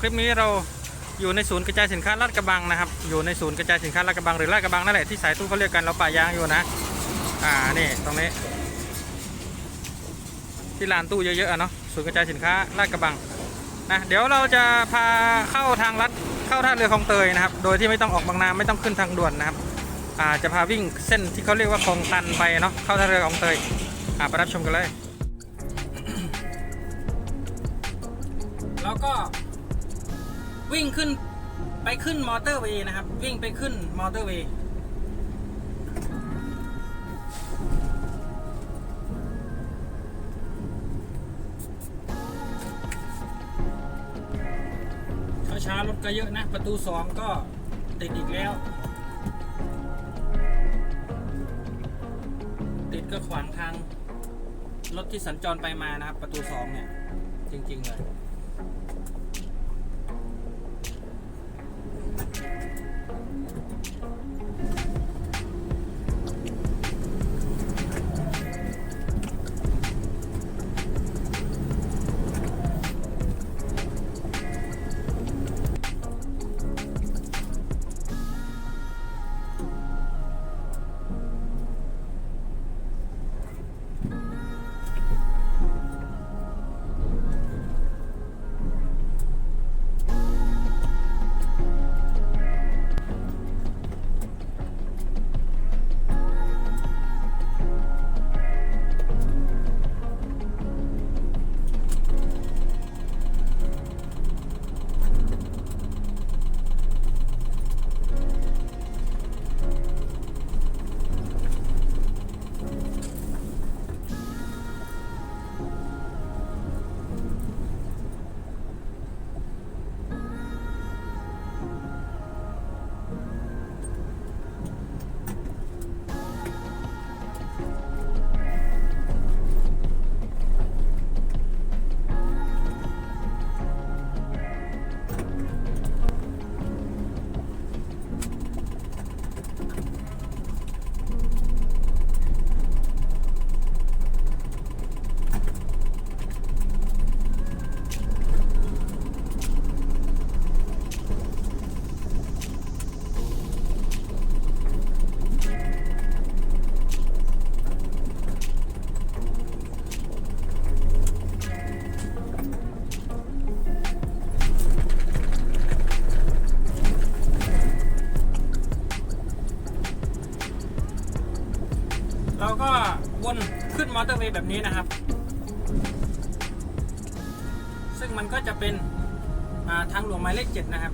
คลิปนี้เราอยู่ในศูนย์กระจายสินค้าลาดกระบังนะครับ อยู่ในศูนย์กระจายสินค้าลาดกระบังหรือลาดกระบังนั่นแหละที่สายตู้เขาเรียกกันเราป่ายางอยู่นะ อ่านี่ตรงนี้ ที่ลานตู้เยอะๆอะเนาะศูนย์กระจายสินค้าลาดกระบังนะเดี๋ยวเราจะพาเข้าทางลัดเข้าท่าเรือคลองเตยนะครับ โดยที่ไม่ต้องออกบางนาไม่ต้องขึ้นทางด่วนนะครับอ่าจะพาวิ่งเส้นที่เขาเรียกว่าคลองตันไปเนาะเข้าท่าเรือคลองเตยอ่าไปรับชมกันเลย แล้วก็ วิ่งขึ้นไปขึ้นมอเตอร์เวย์นะครับ วิ่งไปขึ้นมอเตอร์เวย์ช้าๆรถก็เยอะนะ ประตูสองก็ติดอีกแล้ว ติดก็ขวางทาง รถที่สัญจรไปมานะครับ ประตูสองเนี่ย จริง ๆ เลย นี้นะครับ ซึ่งมันก็จะเป็นทางหลวงหมายเลขเจ็ดนะครับ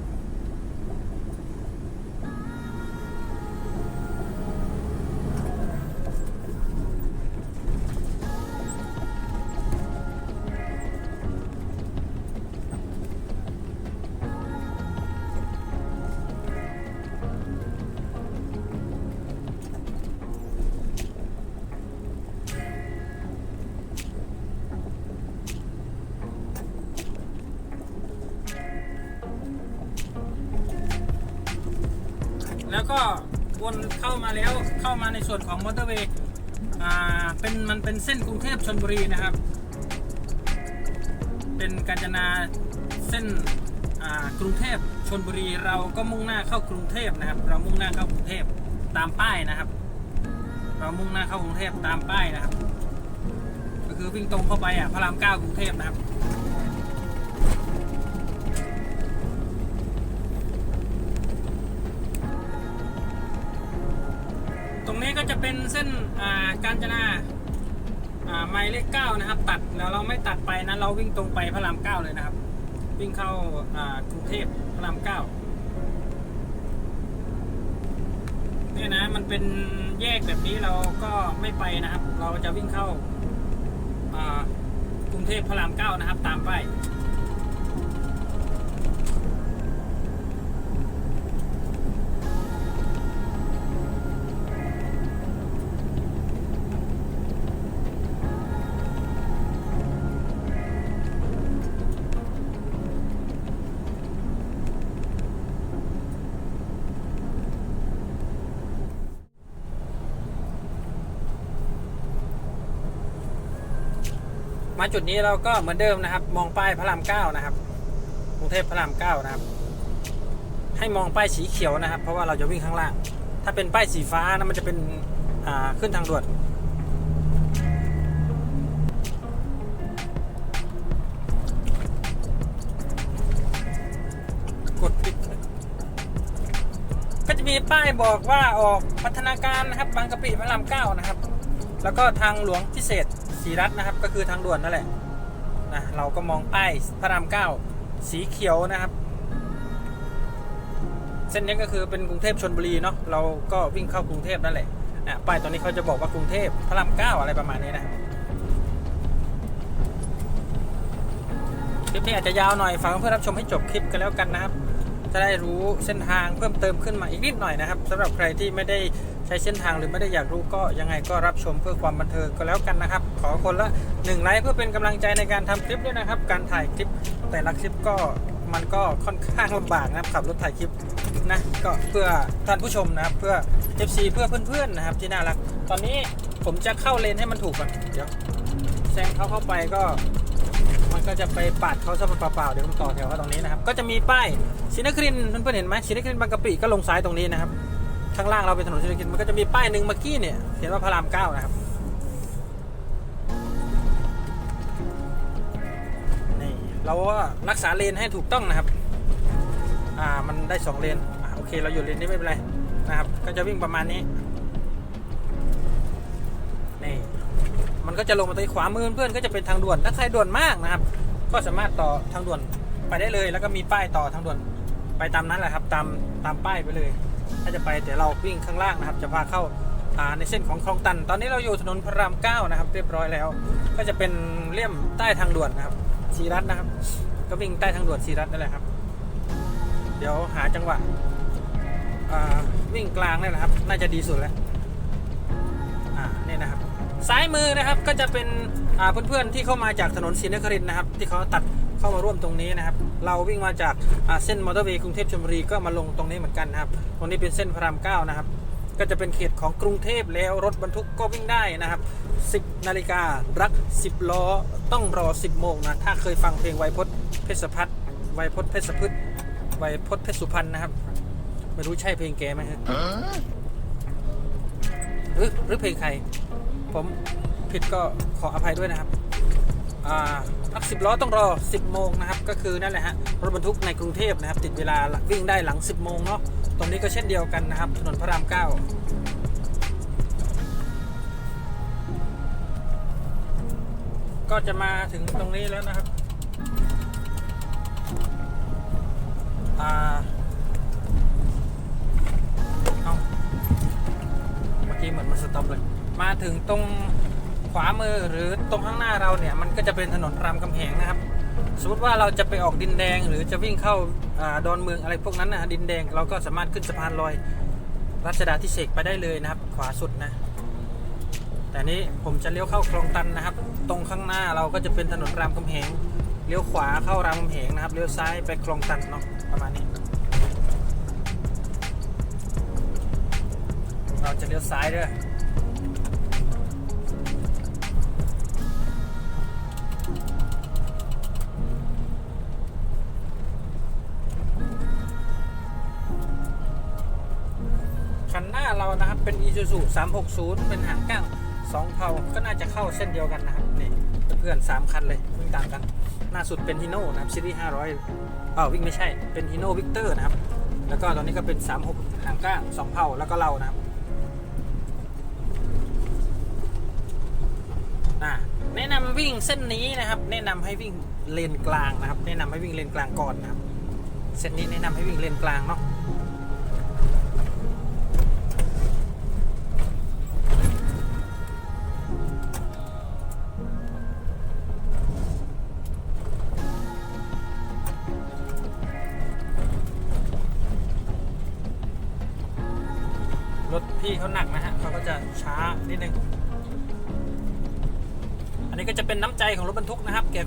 ามาแล้วเข้ามาในส่วนของมอเตอร์เวย์อ่าเป็นมันเป็นเส้นกรุงเทพชนบุรีนะครับ เป็นกาญจนาเส้นอ่ากรุงเทพชนบุรีเราก็มุ่งหน้าเข้ากรุงเทพนะครับ เรามุ่งหน้าเข้ากรุงเทพตามป้ายนะครับ เรามุ่งหน้าเข้ากรุงเทพตามป้ายนะครับ ก็คือวิ่งตรงเข้าไปอะพระรามเก้ากรุงเทพนะครับ รงนี้ก็จะเป็นเส้นการจนาไมล์เลขเก้านะครับ ตัดแล้วเราไม่ตัดไปนะเราวิ่งตรงไปพระรามเก้าเลยนะครับ วิ่งเข้ากรุงเทพพระรามเก้าเนี่ยนะมันเป็นแยกแบบนี้เราก็ไม่ไปนะครับ เราจะวิ่งเข้ากรุงเทพพระรามเก้านะครับ ตามไป มาจุดนี้เราก็เหมือนเดิมนะครับ มองป้ายพระรามเก้านะครับกรุงเทพพระรามเก้านะครับ ให้มองป้ายสีเขียวนะครับ เพราะว่าเราจะวิ่งข้างล่าง ถ้าเป็นป้ายสีฟ้านะมันจะเป็นขึ้นทางด่วนกดปิดก็จะมีป้ายบอกว่าออกพัฒนาการนะครับบางกะปิพระรามเก้านะครับ แล้วก็ทางหลวงพิเศษ สีรัตน์นะครับก็คือทางด่วนนั่นแหละนะเราก็มองป้ายพระรามเก้าสีเขียวนะครับ เส้นนี้ก็คือเป็นกรุงเทพชนบุรีเนาะเราก็วิ่งเข้ากรุงเทพนั่นแหละอะป้ายตอนนี้เขาจะบอกว่ากรุงเทพพระรามเก้าอะไรประมาณนี้นะคลิปนี้อาจจะยาวหน่อยฝากเพื่อนรับชมให้จบคลิปกันแล้วกันนะครับ จะได้รู้เส้นทางเพิ่มเติมขึ้นมาอีกนิดหน่อยนะครับสำหรับใครที่ไม่ได้ ใช้เส้นทางหรือไม่ได้อยากรู้ก็ยังไงก็รับชมเพื่อความบันเทิงก็แล้วกันนะครับ ขอคนละหนึ่งไลค์เพื่อเป็นกำลังใจในการทำคลิปด้วยนะครับ การถ่ายคลิปแต่ละคลิปก็มันก็ค่อนข้างลำบากนะครับขับรถถ่ายคลิปนะก็เพื่อท่านผู้ชมนะครับเพื่อ FC เพื่อเพื่อนๆนะครับที่น่ารัก ตอนนี้ผมจะเข้าเลนให้มันถูกก่อนเดี๋ยวแซงเขาเข้าไปก็มันก็จะไปปาดเขาซะเปล่าๆเดี๋ยวผมต่อแถวเขาตรงนี้นะครับ ก็จะมีป้ายศรีนครินทร์เพื่อนๆเห็นไหมศรีนครินบางกะปิก็ลงซ้ายตรงนี้นะครับ ข้างล่างเราเป็นถนนศรีนครินทมันก็จะมีป้ายหนึ่งเมื่อกี้เนี่ยเขียนว่าพระรามเก้านะครับนี่เราก็รักษาเลนให้ถูกต้องนะครับ อ่ามันได้สองเลนอ่าโอเค เราอยู่เลนนี้ไม่เป็นไรนะครับ ก็จะวิ่งประมาณนี้นี่มันก็จะลงมาตรงขวามือเพื่อนก็จะเป็นทางด่วนถ้าใครด่วนมากนะครับ ก็สามารถต่อทางด่วนไปได้เลย แล้วก็มีป้ายต่อทางด่วนไปตามนั้นแหละครับ ตามตามป้ายไปเลย ถ้าจะไปเดี๋ยวเราวิ่งข้างล่างนะครับ จะพาเข้าในเส้นของคลองตัน ตอนนี้เราอยู่ถนนพระรามเก้านะครับ เรียบร้อยแล้ว ก็จะเป็นเลี่ยมใต้ทางด่วนนะครับสีรัตน์นะครับ ก็วิ่งใต้ทางด่วนสีรัตน์นั่นแหละครับ เดี๋ยวหาจังหวะวิ่งกลางนี่แหละครับ น่าจะดีสุดแล้วนี่นะครับ ซ้ายมือนะครับก็จะเป็นเพื่อนๆที่เข้ามาจากถนนศรีนครินทร์นะครับ ที่เขาตัด เข้ามาร่วมตรงนี้นะครับ เราวิ่งมาจากอ่าเส้นมอเตอร์เวย์กรุงเทพชลบุรีก็มาลงตรงนี้เหมือนกันนะครับ ตรงนี้เป็นเส้นพระรามเก้านะครับ ก็จะเป็นเขตของกรุงเทพแล้วรถบรรทุกก็วิ่งได้นะครับ 10 นาฬิการัก 10 ล้อต้องรอ 10 โมงนะ ถ้าเคยฟังเพลงไวยพจน์เพชรพัฒน์ไวยพจน์เพชรพืชไวยพจน์เพชรสุพรรณนะครับ ไม่รู้ใช่เพลงแกไหมฮะหรือหรือเพลงใคร ผมผิดก็ขออภัยด้วยนะครับ อ่า พักสิบล้อต้องรอ 10 โมงนะครับ ก็คือนั่นแหละฮะ รถบรรทุกในกรุงเทพนะครับ ติดเวลาวิ่งได้หลัง 10 โมงเนาะ ตรงนี้ก็เช่นเดียวกันนะครับ ถนนพระราม 9ก็จะมาถึงตรงนี้แล้วนะครับ อ่า เอาเมื่อกี้เหมือนมันสต็อปเลย มาถึงตรง ขวามือหรือตรงข้างหน้าเราเนี่ยมันก็จะเป็นถนนรามคำแหงนะครับ สมมติว่าเราจะไปออกดินแดงหรือจะวิ่งเข้าอดอนเมืองอะไรพวกนั้นนะดินแดงเราก็สามารถขึ้นสะพานลอยรัชดาทิเศษกไปได้เลยนะครับ ขวาสุดนะ แต่นี้ผมจะเลี้ยวเข้าคลองตันนะครับ ตรงข้างหน้าเราก็จะเป็นถนนรามคำแหงเลี้ยวขวาเข้ารามคำแหงนะครับเลี้ยวซ้ายไปคลองตันเนาะประมาณนี้เราจะเลี้ยวซ้ายด้วย นะครับเป็น Isuzu 360 เป็นหางก้าง2เผาก็น่าจะเข้าเส้นเดียวกันนะครับนี่เพื่อนๆ3คันเลยวิ่งตามกันหน้าสุดเป็นฮิโน่นะครับซีรีส์500เอ้าวิ่งไม่ใช่เป็นฮิโน่วิกเตอร์นะครับ แล้วก็ตอนนี้ก็เป็น 36หางก้าง2เผาแล้วก็เรานะครับอะแนะนำวิ่งเส้นนี้นะครับ แนะนำให้วิ่งเลนกลางนะครับ แนะนำให้วิ่งเลนกลางก่อนนะครับ เส้นนี้แนะนำให้วิ่งเลนกลางเนาะ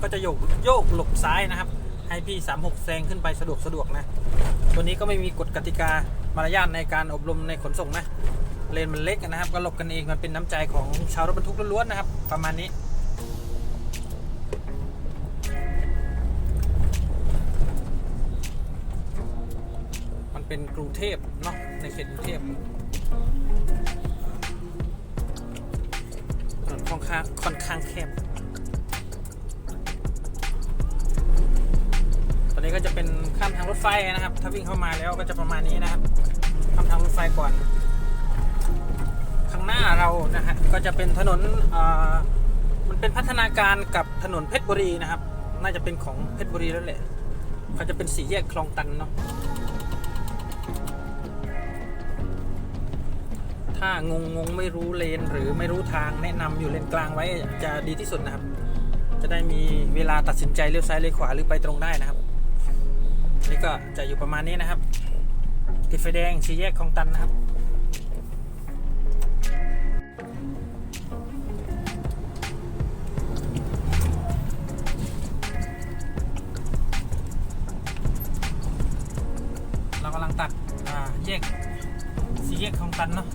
รรทุกนะครับแกก็จะโยกโยกหลบซ้ายนะครับ ให้พี่ 36 แซงขึ้นไปสะดวกสะดวกนะ ตัวนี้ก็ไม่มีกฎกติกามารยาทในการอบรมในขนส่งนะ เลนมันเล็กนะครับ ก็หลบกันเองมันเป็นน้ำใจของชาวรถบรรทุกล้วนๆนะครับ ประมาณนี้นเป็นกรุงเทพเนาะในเขตกรุงเทพถนนค่อนข้างค่อนข้างแคบ อนนี้ก็จะเป็นข้ามทางรถไฟนะครับ ถ้าวิ่งเข้ามาแล้วก็จะประมาณนี้นะครับข้ามทางรถไฟก่อน ข้างหน้าเรานะฮะก็จะเป็นถนนมันเป็นพัฒนาการกับถนนเพชรบุรีนะครับ น่าจะเป็นของเพชรบุรีแล้วแหละเขาจะเป็นสี่แยกคลองตันเนาะถ้างงงงไม่รู้เลนหรือไม่รู้ทางแนะนำอยู่เลนกลางไว้จะดีที่สุดนะครับ จะได้มีเวลาตัดสินใจเลี้ยวซ้ายเลี้ยวขวาหรือไปตรงได้นะครับ นี่ก็จะอยู่ประมาณนี้นะครับ ติดไฟแดงสี่แยกคลองตันนะครับเรากำลังตัดอ่าแยกสี่แยกคลองตันเนาะ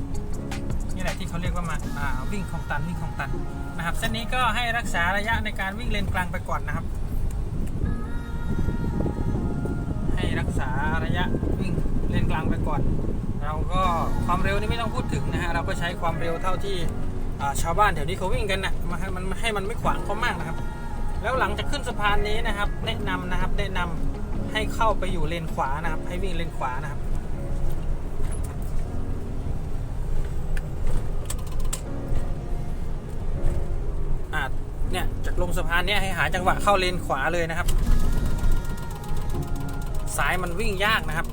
นี่แหละที่เขาเรียกว่ามาอ่าวิ่งคลองตันวิ่งคลองตันนะครับเส้นนี้ก็ให้รักษาระยะในการวิ่งเลนกลางไปก่อนนะครับ ให้รักษาระยะวิ่งเลนกลางไปก่อน เราก็ความเร็วนี่ไม่ต้องพูดถึงนะฮะเราก็ใช้ความเร็วเท่าที่ชาวบ้านแถวนี้เขาวิ่งกันนะมาให้มันให้มันไม่ขวางเขามากนะครับ แล้วหลังจากขึ้นสะพานนี้นะครับ แนะนำนะครับแนะนำให้เข้าไปอยู่เลนขวานะครับ ให้วิ่งเลนขวานะครับอ่าเนี่ยจากลงสะพานเนี้ยให้หาจังหวะเข้าเลนขวาเลยนะครับ ซ้ายมันวิ่งยากนะครับ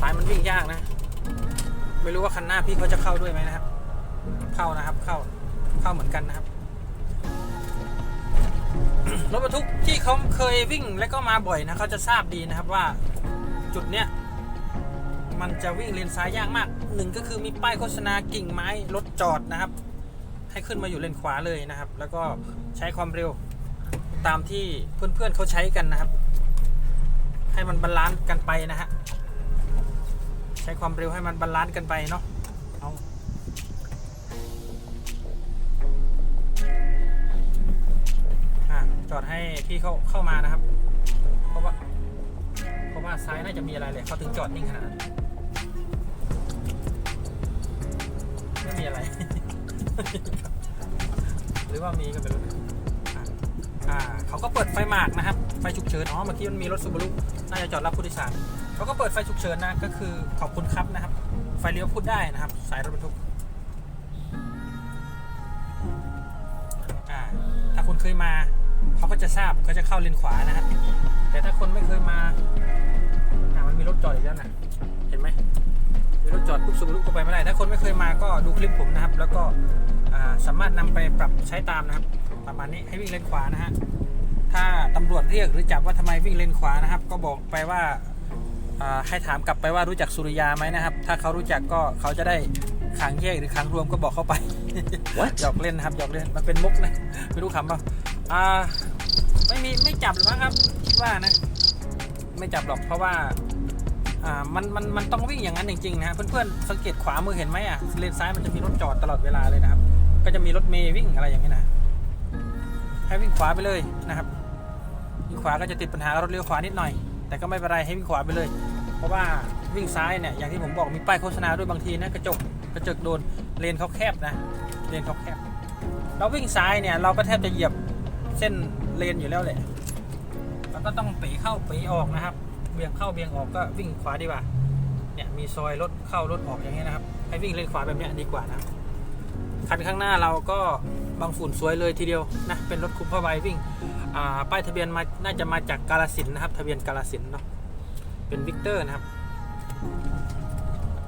ซ้ายมันวิ่งยากนะ ไม่รู้ว่าคันหน้าพี่เขาจะเข้าด้วยไหมนะครับ เข้านะครับ เข้า เข้าเหมือนกันนะครับ รถบรรทุกที่เขาเคยวิ่งและก็มาบ่อยนะเขาจะทราบดีนะครับว่าจุดเนี้ยมันจะวิ่งเลนซ้ายยากมากหนึ่งก็คือมีป้ายโฆษณากิ่งไม้รถจอดนะครับ ให้ขึ้นมาอยู่เลนขวาเลยนะครับ แล้วก็ใช้ความเร็วตามที่เพื่อนๆเขาใช้กันนะครับ ให้มันบาลานซ์กันไปนะฮะ ใช้ความเร็วให้มันบาลานซ์กันไปเนาะเอาจอดให้พี่เข้าเข้ามานะครับ เพราะว่าเพราะว่าซ้ายน่าจะมีอะไรเลยเขาถึงจอดนิ่งขนาดนั้นไม่มีอะไร หรือว่ามีก็ไม่รู้ อ่าเขาก็เปิดไฟหมากนะครับ ไฟฉุกเฉิน อ๋อ เมื่อกี้มันมีรถซูบารุน่าจะจอดรับผู้โดยสารเขาก็เปิดไฟฉุกเฉินนะ ก็คือขอบคุณครับนะครับ ไฟเลี้ยวพูดได้นะครับ สายรถบรรทุก อ่า ถ้าคุณเคยมา เขาก็จะทราบก็จะเข้าเลนขวานะฮะแต่ถ้าคนไม่เคยมา อ่า มันมีรถจอดอีกแล้วนะเห็นไหมมีรถจอดปุ๊บสูบลุก็ไปไม่ได้ ถ้าคนไม่เคยมาก็ดูคลิปผมนะครับ แล้วก็สามารถนำไปปรับใช้ตามนะครับ ประมาณนี้ให้วิ่งเลนขวานะฮะถ้าตำรวจเรียกหรือจับว่าทำไมวิ่งเลนขวานะครับ ก็บอกไปว่าอ่าให้ถามกลับไปว่ารู้จักสุริยาไหมนะครับ ถ้าเขารู้จักก็เขาจะได้ขังแยกหรือขังรวมก็บอกเข้าไป What? หยอกเล่นนะครับหยอกเล่นมันเป็นมุกนะไม่รู้คำเปล่าอ่าไม่มีไม่จับหรอกมั้งครับคิดว่านะ ไม่จับหรอกเพราะว่าอ่ามันมันมันต้องวิ่งอย่างนั้นจริงๆนะฮะเพื่อนๆสังเกตขวามือเห็นไหมอะเลนซ้ายมันจะมีรถจอดตลอดเวลาเลยนะครับ ก็จะมีรถเมย์วิ่งอะไรอย่างนี้นะ ให้วิ่งขวาไปเลยนะครับวิ่งขวาก็จะติดปัญหารถเลี้ยวขวานิดหน่อย แต่ก็ไม่เป็นไรให้วิ่งขวาไปเลย เพราะว่าวิ่งซ้ายเนี่ยอย่างที่ผมบอกมีป้ายโฆษณาด้วยบางทีนะกระจกกระจกโดนเลนเขาแคบนะเลนเขาแคบ เราวิ่งซ้ายเนี่ยเราก็แทบจะเหยียบเส้นเลนอยู่แล้วแหละเราก็ต้องปีเข้าปีออกนะครับเบี่ยงเข้าเบี่ยงออกก็วิ่งขวาดีกว่าเนี่ยมีซอยรถเข้ารถออกอย่างเงี้ยนะครับ ให้วิ่งเลนขวาแบบเนี้ยดีกว่านะครับคันข้างหน้าเราก็ บางฝุ่นสวยเลยทีเดียวนะเป็นรถคุมผ้าใบวิ่งอ่าป้ายทะเบียนมาน่าจะมาจากกาลสินนะครับ ทะเบียนกาลสินเนาะเป็นวิกเตอร์นะครับ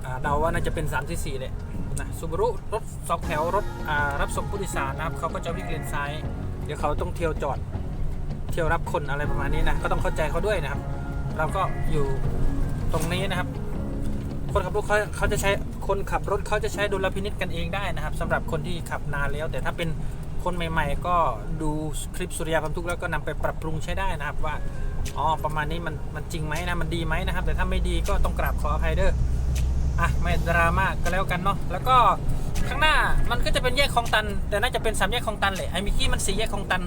อ่าเดาว่าน่าจะเป็น3 4 4เลยนะซูบารุรถสองแถวรถอ่ารับส่งผู้โดยสารนะครับเขาก็จะวิ่งเลนซ้าย เดี๋ยวเขาต้องเที่ยวจอด เที่ยวรับคนอะไรประมาณนี้นะก็ต้องเข้าใจเขาด้วยนะครับ เราก็อยู่ตรงนี้นะครับ คนขับรถเขาเขาจะใช้คนขับรถเขาจะใช้ดุลพินิษกันเองได้นะครับสำหรับคนที่ขับนานแล้ว แต่ถ้าเป็นคนใหม่ ๆ ก็ดูคลิปสุริยาพันทุกแล้วก็นำไปปรับปรุงใช้ได้นะครับว่าอ๋อประมาณนี้มันมันจริงไหมนะมันดีไหมนะครับ แต่ถ้าไม่ดีก็ต้องกราบขออภัยเด้ออะไม่ดราม่าก็แล้วกันเนาะแล้วก็ข้างหน้ามันก็จะเป็นแยกคลองตัน แต่น่าจะเป็นสามแยกคลองตันเลยไอ้มิกกี้มันสี่แยกคลองตัน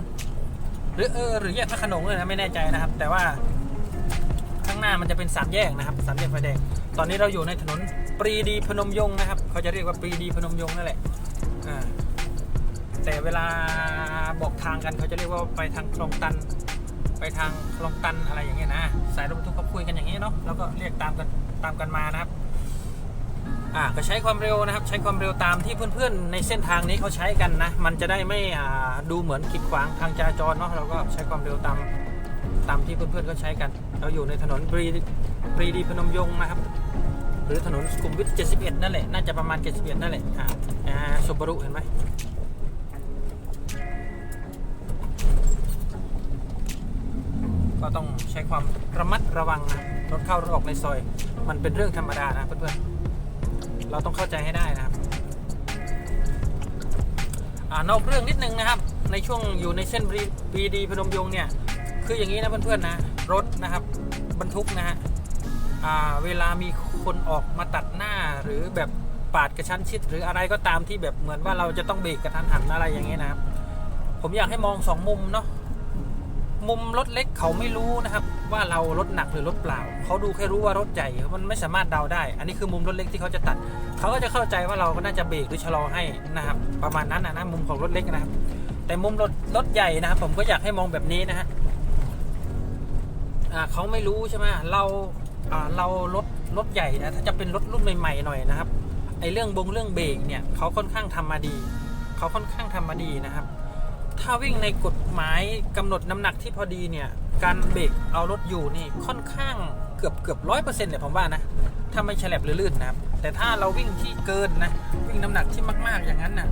หรือเออหรือแยกพระขนงเลยนะไม่แน่ใจนะครับ แต่ว่า ข้างหน้ามันจะเป็นสามแยกนะครับสามแยกไฟแดง ตอนนี้เราอยู่ในถนนปรีดีพนมยงค์นะครับ เขาจะเรียกว่าปรีดีพนมยงค์นั่นแหละอ่าแต่เวลาบอกทางกันเขาจะเรียกว่าไปทางคลองตัน ไปทางคลองตันอะไรอย่างเงี้ยนะ สายรถบรรทุกเขาคุยกันอย่างเงี้ยเนาะแล้วก็เรียกตามกันตามกันมานะครับอ่าก็ใช้ความเร็วนะครับ ใช้ความเร็วตามที่เพื่อนๆ ในเส้นทางนี้เขาใช้กันนะ มันจะได้ไม่อ่าดูเหมือนขีดขวางทางจราจรเนาะเราก็ใช้ความเร็วตามตาม ที่เพื่อนๆเขาใช้กัน เราอยู่ในถนนปรีปรีดีพนมยงค์นะครับ หรือถนนสุขุมวิท 71 นั่นแหละ น่าจะประมาณ 71 นั่นแหละ อ่าอ่าสุบรุเห็นไหมก็ต้องใช้ความระมัดระวังนะรถเข้ารถออกในซอย มันเป็นเรื่องธรรมดานะเพื่อนๆ เราต้องเข้าใจให้ได้นะครับอ่านอกเรื่องนิดนึงนะครับ ในช่วงอยู่ในเส้นบีดีพนมยงค์เนี่ย คืออย่างนี้นะเพื่อนๆนะ รถนะครับบรรทุกนะฮะเวลามีคนออกมาตัดหน้าหรือแบบปาดกระชั้นชิด หรืออะไรก็ตามที่แบบเหมือนว่าเราจะต้องเบรกกระทันหันอะไรอย่างเงี้ยนะครับ ผมอยากให้มองสองมุมเนาะมุมรถเล็กเขาไม่รู้นะครับ ว่าเรารถหนักหรือรถเปล่า เขาดูแค่รู้ว่ารถใหญ่มันไม่สามารถเดาได้ อันนี้คือมุมรถเล็กที่เขาจะตัด เขาก็จะเข้าใจว่าเราก็น่าจะเบรกหรือชะลอให้นะครับ ประมาณนั้นนะนะมุมของรถเล็กนะครับ แต่มุมรถรถใหญ่นะครับ ผมก็อยากให้มองแบบนี้นะฮะ เขาไม่รู้ใช่ไหมเราเรารถรถใหญ่นะถ้าจะเป็นรถรุ่นใหม่ๆหน่อยนะครับไอเรื่องบงเรื่องเบรกเนี่ยเขาค่อนข้างทำมาดี เขาค่อนข้างทำมาดีนะครับ ถ้าวิ่งในกฎหมายกำหนดน้ำหนักที่พอดีเนี่ย การเบรกเอารถอยู่นี่ค่อนข้างเกือบเกือบร้อยเปอร์เซ็นต์เนี่ยผมว่านะ ถ้าไม่ฉลับหรือลื่นนะครับ แต่ถ้าเราวิ่งที่เกินนะ วิ่งน้ำหนักที่มากๆอย่างนั้นน่ะ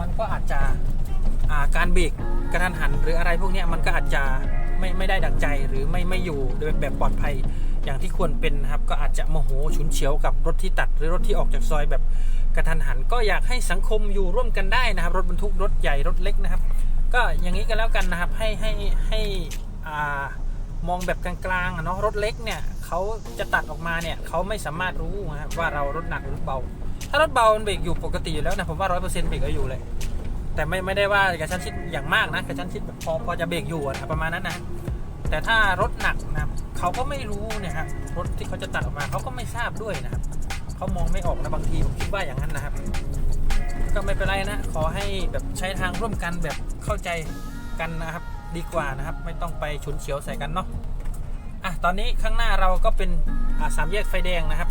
มันก็อาจจะาการเบรกกระทันหันหรืออะไรพวกนี้มันก็อาจจะ ไม่ไม่ได้ดังใจหรือไม่ไม่อยู่โดยแบบปลอดภัยอย่างที่ควรเป็นนะครับ ก็อาจจะโมโหฉุนเฉียวกับรถที่ตัด หรือรถที่ออกจากซอยแบบกระทันหัน ก็อยากให้สังคมอยู่ร่วมกันได้นะครับ รถบรรทุกรถใหญ่รถเล็กนะครับ ก็อย่างนี้กันแล้วกันนะครับ ให้ให้ให้อ่ามองแบบกลางๆเนาะรถเล็กเนี่ยเขาจะตัดออกมาเนี่ยเขาไม่สามารถรู้นะครับว่าเรารถหนักหรือรถเบา ถ้ารถเบามันเบรกอยู่ปกติอยู่แล้วนะผมว่าร้อยเปอร์เซ็นต์เบรกก็อยู่เลย แต่ไม่ไม่ได้ว่ากระชั้นชิดอย่างมากนะกระชั้นชิดแบบพอพอจะเบรกอยู่อะประมาณนั้นนะแต่ถ้ารถหนักนะเขาก็ไม่รู้เนี่ยครับรถที่เขาจะตัดออกมาเขาก็ไม่ทราบด้วยนะครับเขามองไม่ออกนะบางทีผมคิดว่าอย่างนั้นนะครับ ก็ไม่เป็นไรนะขอให้แบบใช้ทางร่วมกันแบบเข้าใจกันนะครับ ดีกว่านะครับ ไม่ต้องไปฉุนเฉียวใส่กันเนาะอะตอนนี้ข้างหน้าเราก็เป็นสามแยกไฟแดงนะครับ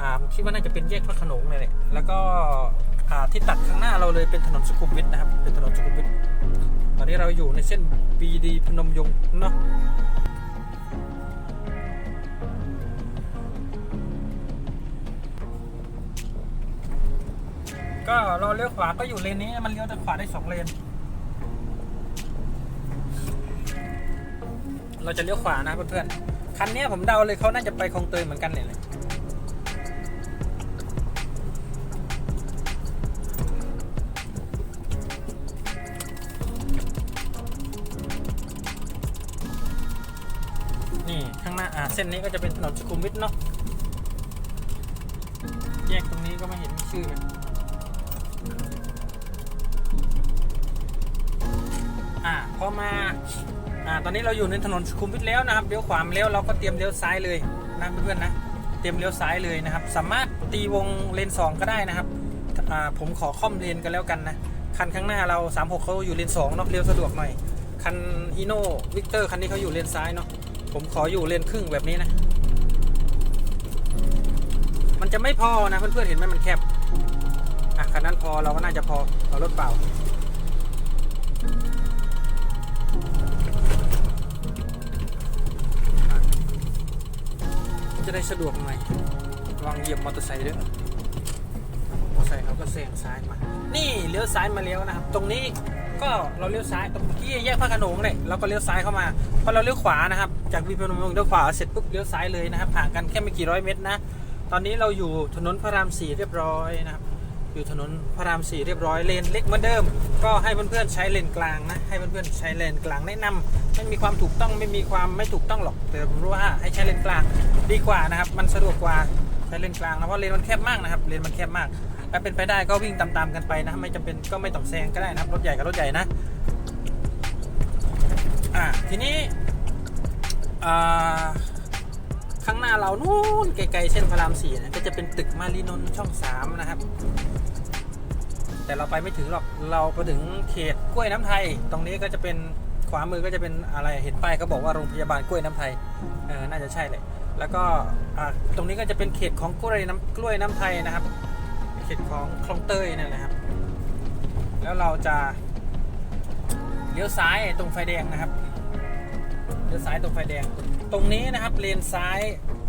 อ่าผมคิดว่าน่าจะเป็นแยกพระขนงเลยแหละแล้วก็ ที่ตัดข้างหน้าเราเลยเป็นถนนสุขุมวิทนะครับ เป็นถนนสุขุมวิทตอนนี้เราอยู่ในเส้นปีดีพนมยงค์เนาะก็เราเลี้ยวขวาก็อยู่เลนนี้มันเลี้ยวแต่ขวาได้สองเลน เราจะเลี้ยวขวานะเพื่อนๆคันนี้ผมเดาเลยเขาน่าจะไปคลองเตยเหมือนกันเนี่ย เส้นนี้ก็จะเป็นถนนสุขุมวิทเนาะแยกตรงนี้ก็ไม่เห็นชื่ออ่าพอมาอ่าตอนนี้เราอยู่ในถนนสุขุมวิทแล้วนะครับเลี้ยวขวามาแล้วเราก็เตรียมเลี้ยวซ้ายเลยนะเพื่อนๆนะเตรียมเลี้ยวซ้ายเลยนะครับ สามารถตีวงเลน 2 ก็ได้นะครับอ่าผมขอค่อมเลนกันแล้วกันนะคันข้างหน้าเรา 36เขาอยู่เลน2เนาะเลี้ยวสะดวกหน่อยคันฮีโน่วิกเตอร์คันนี้เขาอยู่เลนซ้ายเนาะ ผมขออยู่เลนครึ่งแบบนี้นะ มันจะไม่พอนะเพื่อนๆเห็นไหมมันแคบอะคันนั้นพอเราก็น่าจะพอเอารถเปล่าจะได้สะดวกหน่อยวังเหยียบมอเตอร์ไซค์ด้วยมอเตอร์ไซค์เขาก็แซงซ้ายมา นี่เลี้ยวซ้ายมาแล้วนะครับ ตรงนี้ก็เราเลี้ยวซ้ายตรงที่แยกพระขนงเลยเราก็เลี้ยวซ้ายเข้ามา พอเราเลี้ยวขวานะครับ จากวีพนมงค์เลี้ยวขวาเสร็จปุ๊บเลี้ยวซ้ายเลยนะครับห่างกันแค่ไม่กี่ร้อยเมตรนะ ตอนนี้เราอยู่ถนนพระรามสี่เรียบร้อยนะครับ อยู่ถนนพระรามสี่เรียบร้อยเลนเล็กเหมือนเดิม ก็ให้เพื่อนๆใช้เลนกลางนะ ให้เพื่อนๆใช้เลนกลางแนะนำไม่มีความถูกต้องไม่มีความไม่ถูกต้องหรอกแต่ผมรู้ว่าให้ใช้เลนกลางดีกว่านะครับ มันสะดวกกว่าใช้เลนกลางนะเพราะเลนมันแคบมากนะครับเลนมันแคบมากถ้าเป็นไปได้ก็วิ่งตามๆกันไปนะไม่จำเป็นก็ไม่ต้องแซงก็ได้นะครับรถใหญ่กับรถใหญ่นะ อ่าทีนี้อ่าข้างหน้าเรานู่นไกลๆเส้นพระรามสี่นะก็จะเป็นตึกมารีนนช่องสามนะครับ แต่เราไปไม่ถึงหรอกเราไปถึงเขตกล้วยน้ำไทย ตรงนี้ก็จะเป็นขวามือก็จะเป็นอะไรเห็นป้ายเขาบอกว่าโรงพยาบาลกล้วยน้ำไทยเออน่าจะใช่เลยแล้วก็ตรงนี้ก็จะเป็นเขตของกล้วยน้ำกล้วยน้ำไทยนะครับ เขตของคลองเตยนั่นนะครับ แล้วเราจะเลี้ยวซ้ายตรงไฟแดงนะครับ เลี้ยวซ้ายตรงไฟแดง ตรงนี้นะครับเลนซ้าย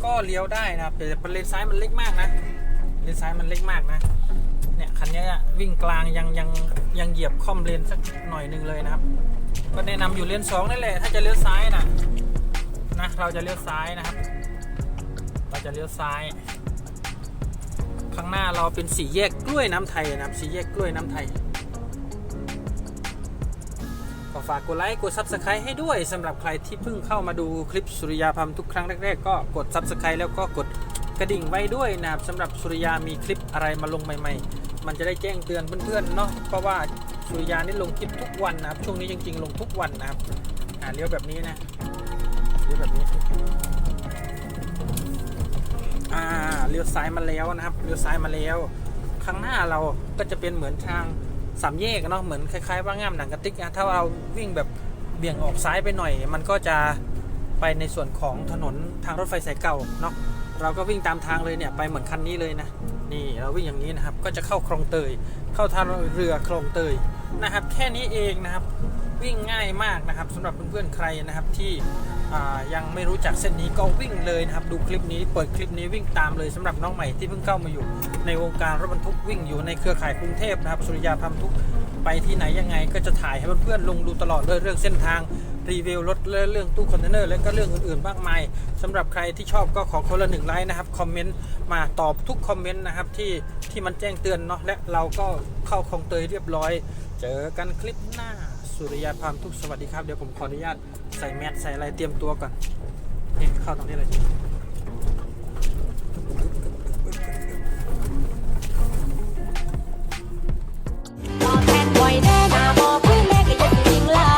ก็เลี้ยวได้นะครับแต่เลนซ้ายมันเล็กมากนะเลนซ้ายมันเล็กมากนะเนี่ยคันนี้วิ่งกลางยังยังยังเหยียบค่อมเลนสักหน่อยหนึงเลยนะครับ ก็แนะนำอยู่เลนสองนั่นแหละถ้าจะเลี้ยวซ้ายนะนะเราจะเลี้ยวซ้ายนะครับ เราจะเลี้ยวซ้าย ข้างหน้าเราเป็นสี่แยกกล้วยน้ำไทยนะครับสี่แยกกล้วยน้ำไทย ฝากกดไลค์กด Subscribe ให้ด้วยสำหรับใครที่เพิ่งเข้ามาดูคลิปสุริยาพัมทุกครั้งแรกๆก็กด Subscribe แล้วก็กดกระดิ่งไว้ด้วยนะครับสำหรับสุริยามีคลิปอะไรมาลงใหม่ๆ มันจะได้แจ้งเตือนเพื่อนๆเนาะเพราะว่าสุริยานี่ลงคลิปทุกวันนะครับช่วงนี้จริงๆ ลงทุกวันนะครับอ่าเลี้ยวแบบนี้นะเลี้ยวแบบนี้อ่าเลี้ยวซ้ายมาแล้วนะครับเลี้ยวซ้ายมาแล้ว ข้างหน้าเราก็จะเป็นเหมือนทาง สามแยกเนาะเหมือนคล้ายๆว่าง่ามหนังกระติกนะถ้าเราวิ่งแบบเบี่ยงออกซ้ายไปหน่อย มันก็จะไปในส่วนของถนนทางรถไฟสายเก่าเนาะเราก็วิ่งตามทางเลยเนี่ยไปเหมือนคันนี้เลยนะนี่เราวิ่งอย่างนี้นะครับก็จะเข้าคลองเตย เข้าทางเรือคลองเตยนะครับ แค่นี้เองนะครับวิ่งง่ายมากนะครับสำหรับเพื่อนๆใครนะครับที่ ยังไม่รู้จักเส้นนี้ก็วิ่งเลยนะครับ ดูคลิปนี้เปิดคลิปนี้วิ่งตามเลยสำหรับน้องใหม่ที่เพิ่งเข้ามาอยู่ ในวงการรถบรรทุกวิ่งอยู่ในเครือข่ายกรุงเทพนะครับสุริยาพัมทุกไปที่ไหนยังไงก็จะถ่ายให้เพื่อนๆลงดูตลอดเลยเรื่องเส้นทางรีวิวรถเรื่องตู้คอนเทนเนอร์และก็เรื่องอื่นๆมากมายสำหรับใครที่ชอบก็ขอคนละหนึ่งไลค์นะครับคอมเมนต์มาตอบทุกคอมเมนต์นะครับที่ที่มันแจ้งเตือนเนาะและเราก็เข้าคลองเตยเรียบร้อย เจอกันคลิปหน้า สุริยาพามทุกสวัสดีครับ เดี๋ยวผมขออนุญาตใส่แมสใส่อะไรเตรียมตัวก่อนเห็นเข้าตรงนี้เลยแทนไวแน่นาบอพื้นแม่ก็ยังยิงลา